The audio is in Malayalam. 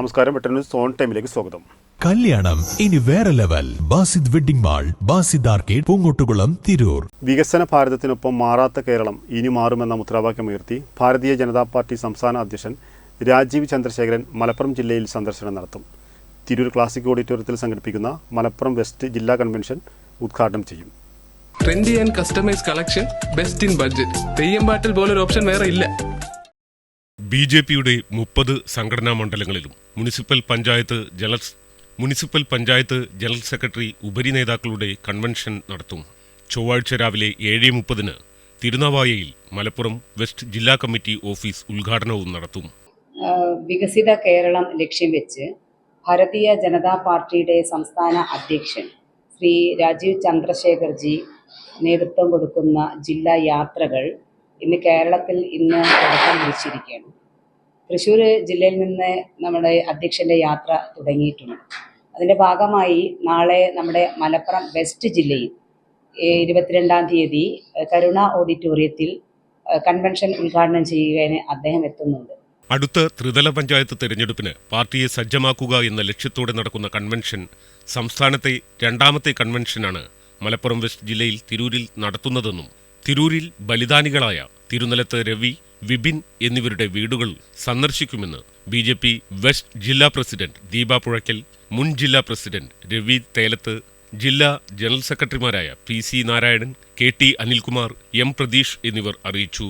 നമസ്കാരം. വെട്ടന്നൂർ സോൺ ടൈമിലേക്ക് സ്വാഗതം. കല്യാണം. ഇനി വേറെ level. Basid wedding mall Basid arcade Poongottukulam Tirur. വികസന ഭാരതത്തിനൊപ്പം മാറാത്ത കേരളം ഇനി മാറുമെന്ന മുദ്രാവാക്യമുയർത്തി ഭാരതീയ ജനതാ പാർട്ടി സംസ്ഥാന അധ്യക്ഷൻ രാജീവ് ചന്ദ്രശേഖരൻ മലപ്പുറം ജില്ലയിൽ സന്ദർശനം നടത്തും. തിരൂർ ക്ലാസിക് ഓഡിറ്റോറിയത്തിൽ സംഘടിപ്പിക്കുന്ന മലപ്പുറം വെസ്റ്റ് ജില്ലാ കൺവെൻഷൻ ഉദ്ഘാടനം ചെയ്യും. Trendy and customise collection best in budget. Theyyam പാട്ടിൽ പോലൊരു ഓപ്ഷൻ വേറെ ഇല്ല. ബി ജെ പിയുടെ മുപ്പത് സംഘടനാ മണ്ഡലങ്ങളിലും municipal panchayat general municipal panchayat general secretary ഉപരി നേതാക്കളുടെ കൺവെൻഷൻ നടത്തും. ചൊവ്വാഴ്ച രാവിലെ ഏഴ് മുപ്പതിന് തിരുനാവായയിൽ മലപ്പുറം വെസ്റ്റ് ജില്ലാ കമ്മിറ്റി ഓഫീസ് ഉദ്ഘാടനവും നടത്തും. വികസിത കേരളം ലക്ഷ്യം വെച്ച് ഭാരതീയ ജനതാ പാർട്ടിയുടെ സംസ്ഥാന അധ്യക്ഷൻ ശ്രീ രാജീവ് ചന്ദ്രശേഖർജി നേതൃത്വം കൊടുക്കുന്ന ജില്ലാ യാത്രകൾ ഇന്ന് കേരളത്തിൽ ഇന്ന് തുടക്കം കുറിച്ചിരിക്കുകയാണ്. തൃശ്ശൂർ ജില്ലയിൽ നിന്ന് നമ്മുടെ അധ്യക്ഷന്റെ യാത്ര തുടങ്ങിയിട്ടുണ്ട്. അതിന്റെ ഭാഗമായി നാളെ നമ്മുടെ മലപ്പുറം വെസ്റ്റ് ജില്ലയിൽ ഇരുപത്തിരണ്ടാം തീയതി കരുണ ഓഡിറ്റോറിയത്തിൽ കൺവെൻഷൻ ഉദ്ഘാടനം ചെയ്യുകയാണ് അദ്ദേഹം എത്തുന്നുണ്ട്. അടുത്ത ത്രിതല പഞ്ചായത്ത് തെരഞ്ഞെടുപ്പിന് പാർട്ടിയെ സജ്ജമാക്കുക എന്ന ലക്ഷ്യത്തോടെ നടക്കുന്ന കൺവെൻഷൻ സംസ്ഥാനത്തെ രണ്ടാമത്തെ കൺവെൻഷനാണ് മലപ്പുറം വെസ്റ്റ് ജില്ലയിൽ തിരൂരിൽ നടത്തുന്നതെന്നും തിരൂരിൽ ബലിദാനികളായ തിരുനലത്ത് രവി വിപിൻ എന്നിവരുടെ വീടുകൾ സന്ദർശിക്കുമെന്ന് ബി ജെ പി വെസ്റ്റ് ജില്ലാ പ്രസിഡന്റ് ദീപ പുഴയ്ക്കൽ മുൻ ജില്ലാ പ്രസിഡന്റ് രവി തേലത്ത് ജില്ലാ ജനറൽ സെക്രട്ടറിമാരായ P C Narayanan K T Anilkumar M Pratheesh എന്നിവർ അറിയിച്ചു.